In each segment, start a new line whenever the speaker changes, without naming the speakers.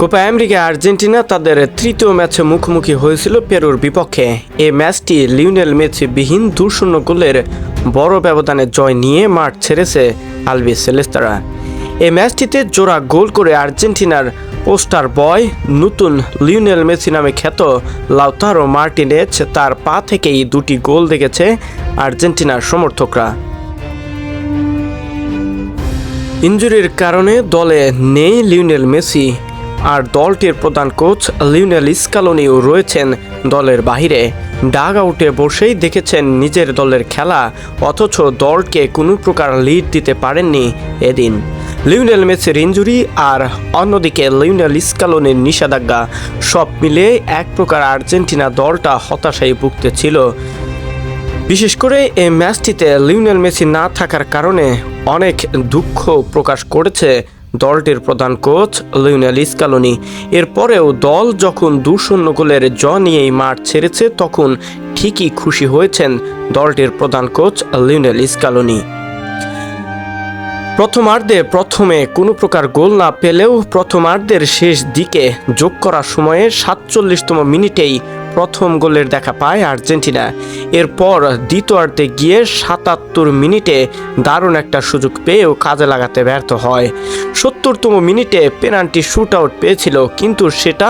Copa America, Argentina তাদের তৃতীয় ম্যাচে মুখোমুখি হয়েছিল পেরুর বিপক্ষে। এই ম্যাচটি লিওনেল মেসি বিহীন দুই শূন্য গোলের বড় ব্যবধানে জয় নিয়ে মাঠ ছেড়েছে আলবি সেলেস্তারা। এই ম্যাচটিতে জোড়া গোল করে আর্জেন্টিনার পোস্টার বয়, নতুন লিওনেল মেসি নামে খ্যাত লাউতারো মার্টিনেজ, তার পা থেকেই দুটি গোল দেখেছে আর্জেন্টিনার সমর্থকরা। ইঞ্জুরির কারণে দলে নেই লিওনেল মেসি। আর দলটির প্রধান কোচ লিওনেল স্কালোনিও রয়েছেন দলের বাহিরে। ডাগ আউটে বসেই দেখেছেন নিজের দলের খেলা, অথচ দলকে কোনো প্রকার লিড দিতে পারেননি এদিন। লিওনেল মেসির ইঞ্জুরি আর অন্যদিকে লিওনেল স্কালোনির নিষেধাজ্ঞা, সব মিলে এক প্রকার আর্জেন্টিনা দলটা হতাশায় ভুগতেছিল বিশেষ করে এই ম্যাচটিতে লিওনেল মেসি না থাকার কারণে অনেক দুঃখ প্রকাশ করেছে দলটির প্রধান কোচ লিওনেল ইস্কালোনি এরপরেও দল যখন দু শূন্য গোলের জ নিয়েই মাঠ ছেড়েছে, তখন ঠিকই খুশি হয়েছেন দলটির প্রধান কোচ লিওনেল স্কালোনি। প্রথমার্ধে প্রথমে কোনো প্রকার গোল না পেলেও প্রথমার্ধের শেষ দিকে যোগ করার সময়ে সাতচল্লিশতম মিনিটেই প্রথম গোলের দেখা পায় আর্জেন্টিনা। এরপর দ্বিতীয়ার্ধে গিয়ে সাতাত্তর মিনিটে দারুণ একটা সুযোগ পেয়েও কাজে লাগাতে ব্যর্থ হয়। সত্তরতম মিনিটে পেনাল্টি শুট আউট পেয়েছিল, কিন্তু সেটা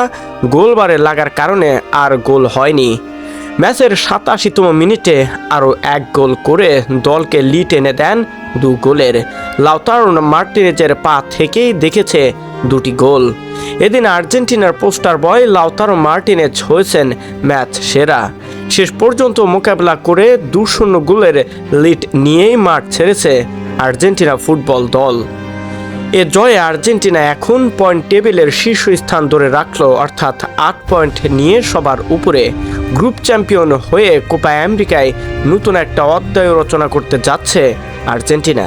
গোলবারে লাগার কারণে আর গোল হয়নি। ম্যাচের সাতাশিতম মিনিটে আরও এক গোল করে দলকে লিড এনে দেন দু গোলের। লাউতারন মার্টিনেজের পা থেকেই দেখেছে দুটি গোল। এদিন আর্জেন্টিনার পোস্টার বয় লাউতারো মার্টিনেজ হয়েছেন ম্যাচ সেরা। শেষ পর্যন্ত মোকাবেলা করে দু শূন্য গোলের লিড নিয়েই মাঠ ছেড়েছে আর্জেন্টিনা ফুটবল দল। এ জয়ে আর্জেন্টিনা এখন পয়েন্ট টেবিলের শীর্ষ স্থান ধরে রাখল, অর্থাৎ আট পয়েন্ট নিয়ে সবার উপরে। গ্রুপ চ্যাম্পিয়ন হয়ে কোপা আমেরিকায় নতুন একটা অধ্যায় রচনা করতে যাচ্ছে আর্জেন্টিনা।